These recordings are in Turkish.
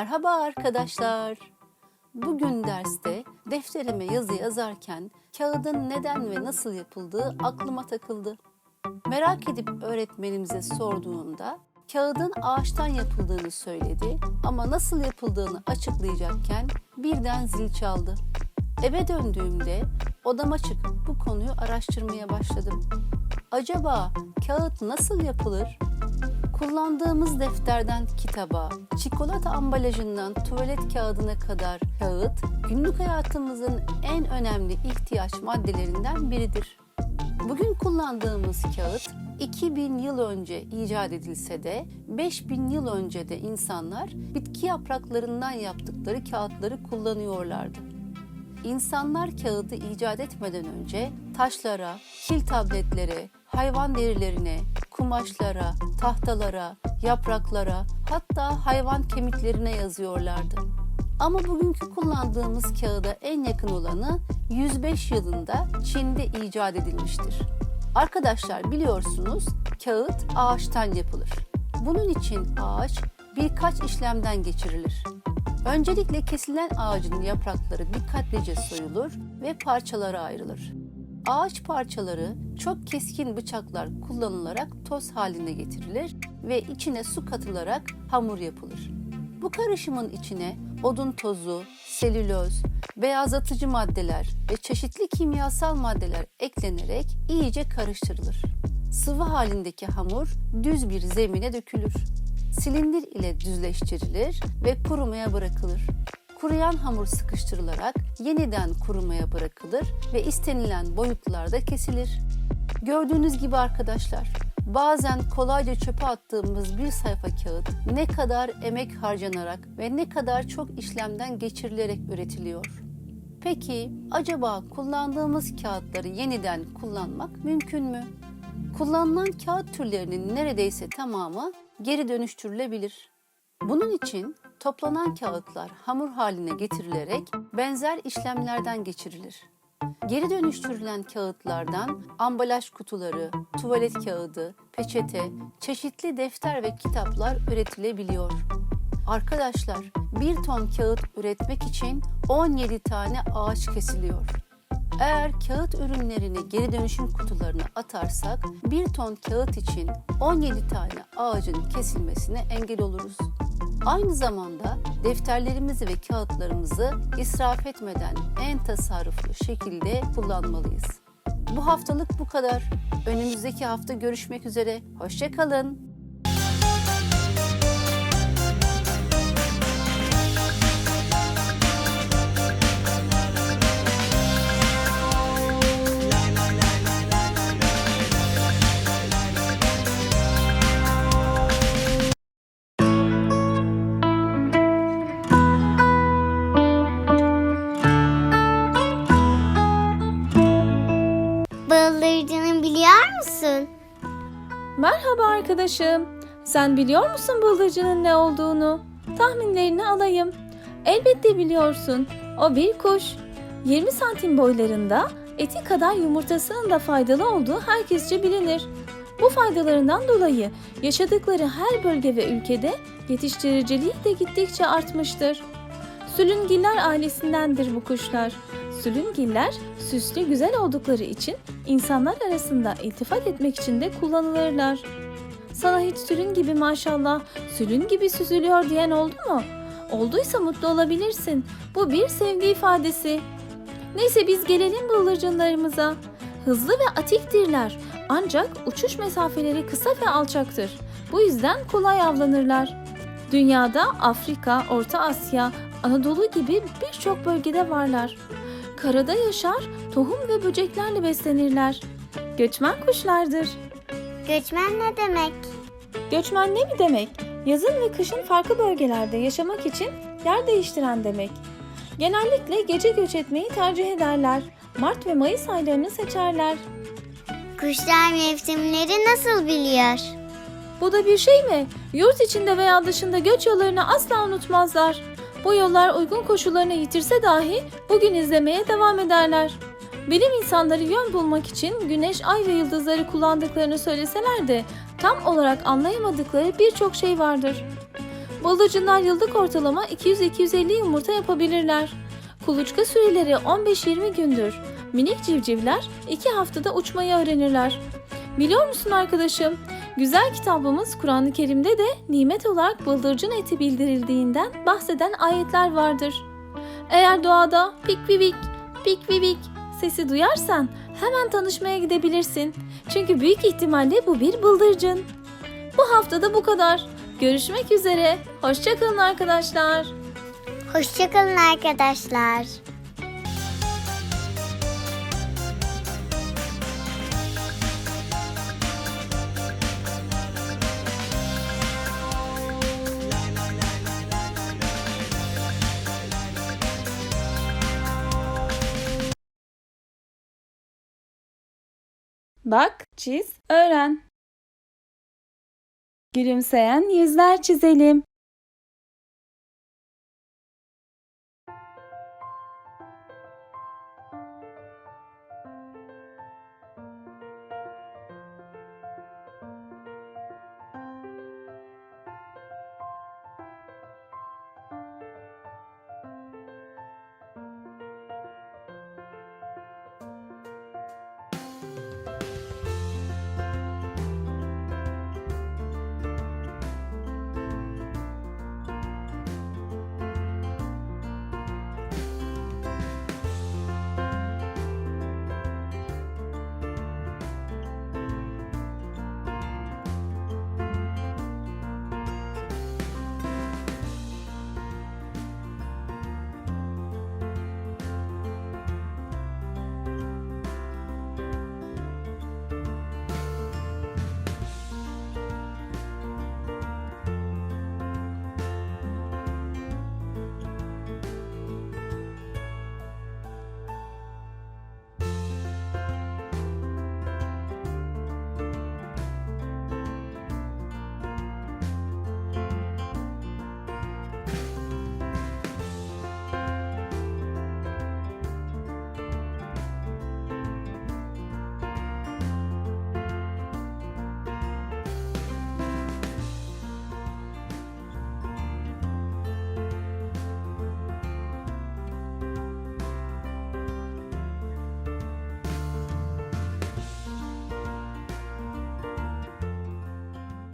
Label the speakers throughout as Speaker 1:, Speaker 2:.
Speaker 1: Merhaba arkadaşlar. Bugün derste defterime yazı yazarken kağıdın neden ve nasıl yapıldığı aklıma takıldı. Merak edip öğretmenimize sorduğumda kağıdın ağaçtan yapıldığını söyledi ama nasıl yapıldığını açıklayacakken birden zil çaldı. Eve döndüğümde odama çıkıp bu konuyu araştırmaya başladım. Acaba kağıt nasıl yapılır? Kullandığımız defterden kitaba, çikolata ambalajından tuvalet kağıdına kadar kağıt, günlük hayatımızın en önemli ihtiyaç maddelerinden biridir. Bugün kullandığımız kağıt 2000 yıl önce icat edilse de 5000 yıl önce de insanlar bitki yapraklarından yaptıkları kağıtları kullanıyorlardı. İnsanlar kağıdı icat etmeden önce taşlara, kil tabletlere, hayvan derilerine, kumaşlara, tahtalara, yapraklara, hatta hayvan kemiklerine yazıyorlardı. Ama bugünkü kullandığımız kağıda en yakın olanı 105 yılında Çin'de icat edilmiştir. Arkadaşlar biliyorsunuz kağıt ağaçtan yapılır. Bunun için ağaç birkaç işlemden geçirilir. Öncelikle kesilen ağacın yaprakları dikkatlice soyulur ve parçalara ayrılır. Ağaç parçaları çok keskin bıçaklar kullanılarak toz haline getirilir ve içine su katılarak hamur yapılır. Bu karışımın içine odun tozu, selüloz, beyazlatıcı maddeler ve çeşitli kimyasal maddeler eklenerek iyice karıştırılır. Sıvı halindeki hamur düz bir zemine dökülür. Silindir ile düzleştirilir ve kurumaya bırakılır. Kuruyan hamur sıkıştırılarak yeniden kurumaya bırakılır ve istenilen boyutlarda kesilir. Gördüğünüz gibi arkadaşlar, bazen kolayca çöpe attığımız bir sayfa kağıt ne kadar emek harcanarak ve ne kadar çok işlemden geçirilerek üretiliyor. Peki acaba kullandığımız kağıtları yeniden kullanmak mümkün mü? Kullanılan kağıt türlerinin neredeyse tamamı geri dönüştürülebilir. Bunun için toplanan kağıtlar hamur haline getirilerek benzer işlemlerden geçirilir. Geri dönüştürülen kağıtlardan ambalaj kutuları, tuvalet kağıdı, peçete, çeşitli defter ve kitaplar üretilebiliyor. Arkadaşlar, bir ton kağıt üretmek için 17 tane ağaç kesiliyor. Eğer kağıt ürünlerini geri dönüşüm kutularına atarsak bir ton kağıt için 17 tane ağacın kesilmesine engel oluruz. Aynı zamanda defterlerimizi ve kağıtlarımızı israf etmeden en tasarruflu şekilde kullanmalıyız. Bu haftalık bu kadar. Önümüzdeki hafta görüşmek üzere. Hoşçakalın.
Speaker 2: Musun?
Speaker 3: Merhaba arkadaşım. Sen biliyor musun bıldırcının ne olduğunu? Tahminlerini alayım. Elbette biliyorsun. O bir kuş. 20 santim boylarında eti kadar yumurtasının da faydalı olduğu herkesçe bilinir. Bu faydalarından dolayı yaşadıkları her bölge ve ülkede yetiştiriciliği de gittikçe artmıştır. Sülüngiller ailesindendir bu kuşlar. Sülüngiller süslü güzel oldukları için insanlar arasında iltifat etmek için de kullanılırlar. Sana hiç sülün gibi maşallah, sülün gibi süzülüyor diyen oldu mu? Olduysa mutlu olabilirsin. Bu bir sevgi ifadesi. Neyse biz gelelim bıldırcınlarımıza. Hızlı ve atiktirler. Ancak uçuş mesafeleri kısa ve alçaktır. Bu yüzden kolay avlanırlar. Dünyada Afrika, Orta Asya, Anadolu gibi birçok bölgede varlar. Karada yaşar, tohum ve böceklerle beslenirler. Göçmen kuşlardır.
Speaker 2: Göçmen ne demek?
Speaker 3: Göçmen ne mi demek? Yazın ve kışın farklı bölgelerde yaşamak için yer değiştiren demek. Genellikle gece göç etmeyi tercih ederler. Mart ve Mayıs aylarını seçerler.
Speaker 2: Kuşlar mevsimleri nasıl biliyor?
Speaker 3: Bu da bir şey mi? Yurt içinde veya dışında göç yollarını asla unutmazlar. Bu yollar uygun koşullarını yitirse dahi bugün izlemeye devam ederler. Bilim insanları yön bulmak için güneş, ay ve yıldızları kullandıklarını söyleseler de tam olarak anlayamadıkları birçok şey vardır. Bıldırcınlar yıllık ortalama 200-250 yumurta yapabilirler. Kuluçka süreleri 15-20 gündür. Minik civcivler 2 haftada uçmayı öğrenirler. Biliyor musun arkadaşım? Güzel kitabımız Kur'an-ı Kerim'de de nimet olarak bıldırcın eti bildirildiğinden bahseden ayetler vardır. Eğer doğada pik vivik, pik vivik sesi duyarsan hemen tanışmaya gidebilirsin. Çünkü büyük ihtimalle bu bir bıldırcın. Bu haftada bu kadar. Görüşmek üzere. Hoşçakalın arkadaşlar.
Speaker 2: Hoşçakalın arkadaşlar.
Speaker 3: Bak, çiz, öğren. Gülümseyen yüzler çizelim.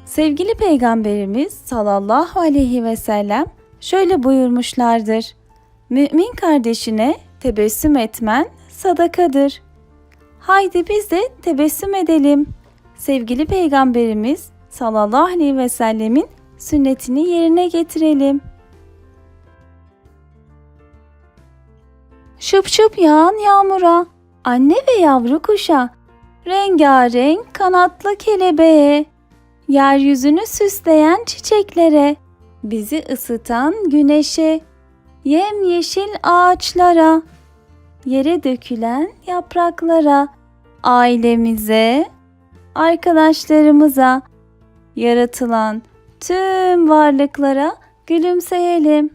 Speaker 3: Sevgili Peygamberimiz sallallahu aleyhi ve sellem şöyle buyurmuşlardır. Mümin kardeşine tebessüm etmen sadakadır. Haydi biz de tebessüm edelim. Sevgili Peygamberimiz sallallahu aleyhi ve sellemin sünnetini yerine getirelim. Şıp şıp yağan yağmura, anne ve yavru kuşa, rengarenk kanatlı kelebeğe, yeryüzünü süsleyen çiçeklere, bizi ısıtan güneşe, yemyeşil ağaçlara, yere dökülen yapraklara, ailemize, arkadaşlarımıza, yaratılan tüm varlıklara gülümseyelim.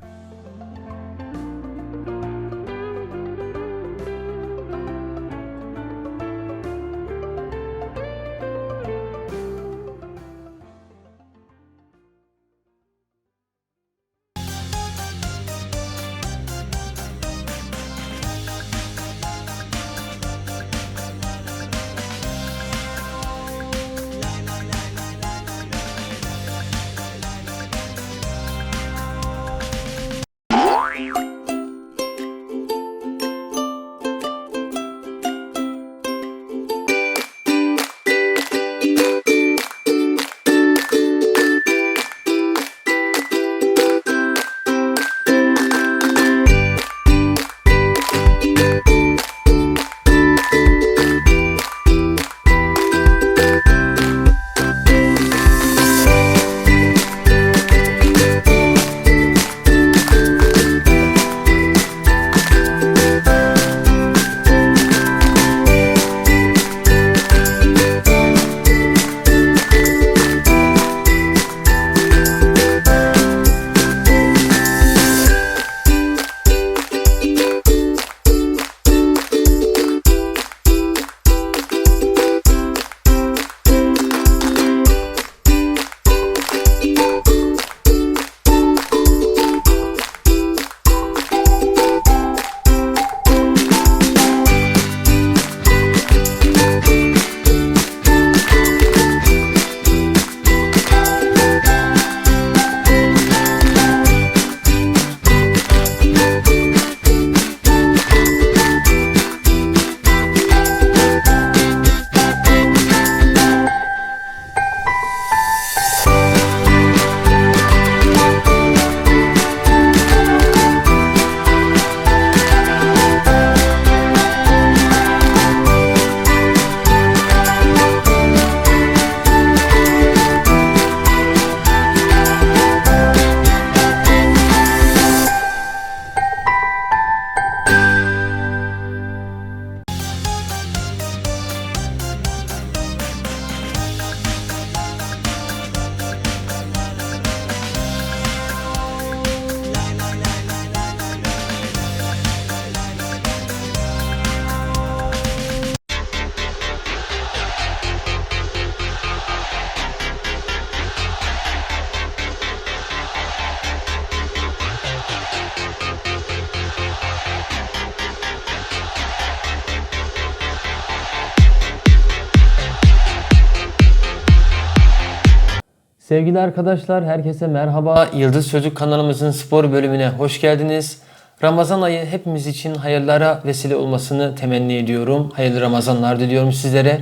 Speaker 4: Sevgili arkadaşlar, herkese merhaba. Yıldız Çocuk kanalımızın spor bölümüne hoş geldiniz. Ramazan ayı hepimiz için hayırlara vesile olmasını temenni ediyorum. Hayırlı Ramazanlar diliyorum sizlere.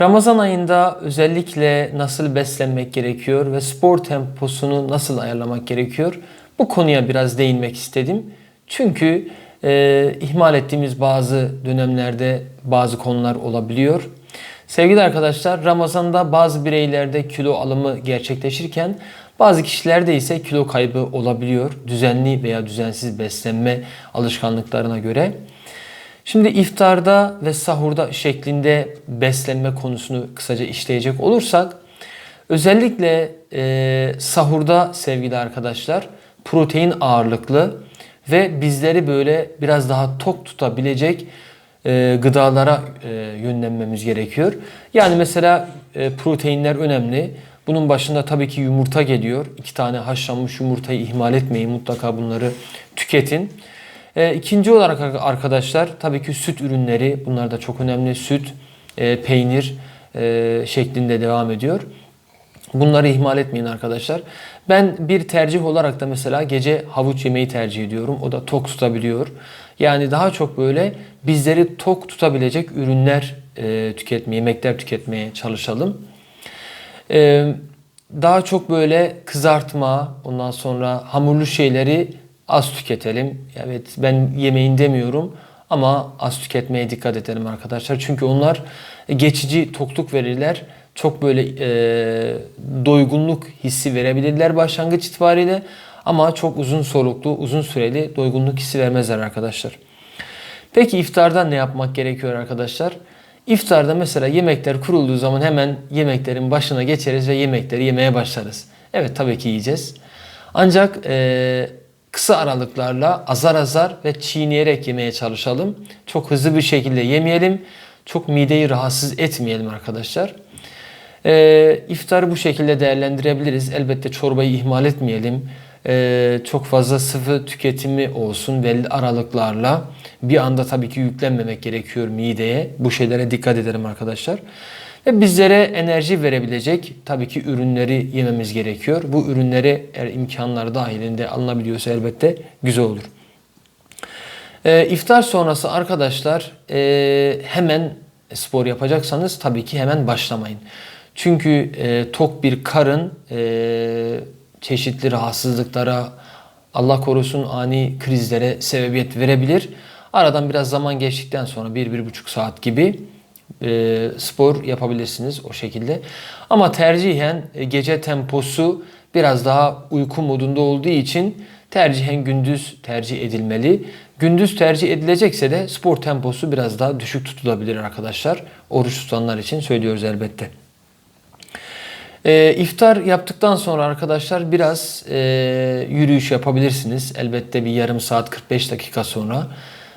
Speaker 4: Ramazan ayında özellikle nasıl beslenmek gerekiyor ve spor temposunu nasıl ayarlamak gerekiyor? Bu konuya biraz değinmek istedim. Çünkü e, ihmal ettiğimiz bazı dönemlerde bazı konular olabiliyor. Sevgili arkadaşlar Ramazan'da bazı bireylerde kilo alımı gerçekleşirken bazı kişilerde ise kilo kaybı olabiliyor. Düzenli veya düzensiz beslenme alışkanlıklarına göre. Şimdi iftarda ve sahurda şeklinde beslenme konusunu kısaca işleyecek olursak özellikle e, sahurda sevgili arkadaşlar protein ağırlıklı ve bizleri böyle biraz daha tok tutabilecek e, gıdalara e, yönlenmemiz gerekiyor. Yani mesela e, proteinler önemli. Bunun başında tabii ki yumurta geliyor. İki tane haşlanmış yumurtayı ihmal etmeyin. Mutlaka bunları tüketin. E, ikinci olarak arkadaşlar tabii ki süt ürünleri. Bunlar da çok önemli. Süt, e, peynir e, şeklinde devam ediyor. Bunları ihmal etmeyin arkadaşlar. Ben bir tercih olarak da mesela gece havuç yemeyi tercih ediyorum. O da tok tutabiliyor. Yani daha çok böyle bizleri tok tutabilecek ürünler e, tüketmeye, yemekler tüketmeye çalışalım. E, daha çok böyle kızartma, ondan sonra hamurlu şeyleri az tüketelim. Evet ben yemeğin demiyorum ama az tüketmeye dikkat edelim arkadaşlar. Çünkü onlar geçici tokluk verirler. Çok böyle e, doygunluk hissi verebilirler başlangıç itibariyle. Ama çok uzun soluklu, uzun süreli doygunluk hissi vermezler arkadaşlar. Peki iftarda ne yapmak gerekiyor arkadaşlar? İftarda mesela yemekler kurulduğu zaman hemen yemeklerin başına geçeriz ve yemekleri yemeye başlarız. Evet tabii ki yiyeceğiz. Ancak e, kısa aralıklarla azar azar ve çiğneyerek yemeye çalışalım. Çok hızlı bir şekilde yemeyelim. Çok mideyi rahatsız etmeyelim arkadaşlar. E, iftarı bu şekilde değerlendirebiliriz. Elbette çorbayı ihmal etmeyelim. E, çok fazla sıvı tüketimi olsun belli aralıklarla. Bir anda tabii ki yüklenmemek gerekiyor mideye. Bu şeylere dikkat edelim arkadaşlar. Ve bizlere enerji verebilecek tabii ki ürünleri yememiz gerekiyor. Bu ürünleri eğer imkanlar dahilinde alınabiliyorsa elbette güzel olur. E, iftar sonrası arkadaşlar e, hemen spor yapacaksanız tabii ki hemen başlamayın. Çünkü e, tok bir karın e, çeşitli rahatsızlıklara, Allah korusun ani krizlere sebebiyet verebilir. Aradan biraz zaman geçtikten sonra bir, bir buçuk saat gibi e, spor yapabilirsiniz o şekilde. Ama tercihen gece temposu biraz daha uyku modunda olduğu için tercihen gündüz tercih edilmeli. Gündüz tercih edilecekse de spor temposu biraz daha düşük tutulabilir arkadaşlar. Oruç tutanlar için söylüyoruz elbette. E, iftar yaptıktan sonra arkadaşlar biraz e, yürüyüş yapabilirsiniz. Elbette bir yarım saat 45 dakika sonra.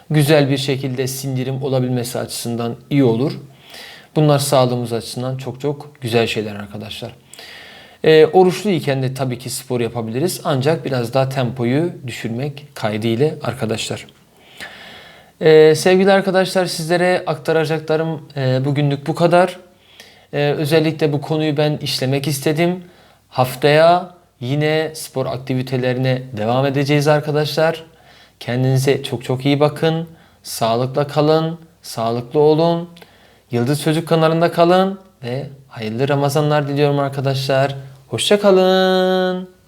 Speaker 4: Güzel bir şekilde sindirim olabilmesi açısından iyi olur. Bunlar sağlığımız açısından çok çok güzel şeyler arkadaşlar. E, oruçluyken de tabii ki spor yapabiliriz. Ancak biraz daha tempoyu düşürmek kaydıyla arkadaşlar. E, sevgili arkadaşlar sizlere aktaracaklarım e, bugünlük bu kadar. Ee, özellikle bu konuyu ben işlemek istedim. Haftaya yine spor aktivitelerine devam edeceğiz arkadaşlar. Kendinize çok çok iyi bakın. Sağlıkla kalın, sağlıklı olun. Yıldız Çocuk kanalında kalın ve hayırlı Ramazanlar diliyorum arkadaşlar. Hoşça kalın.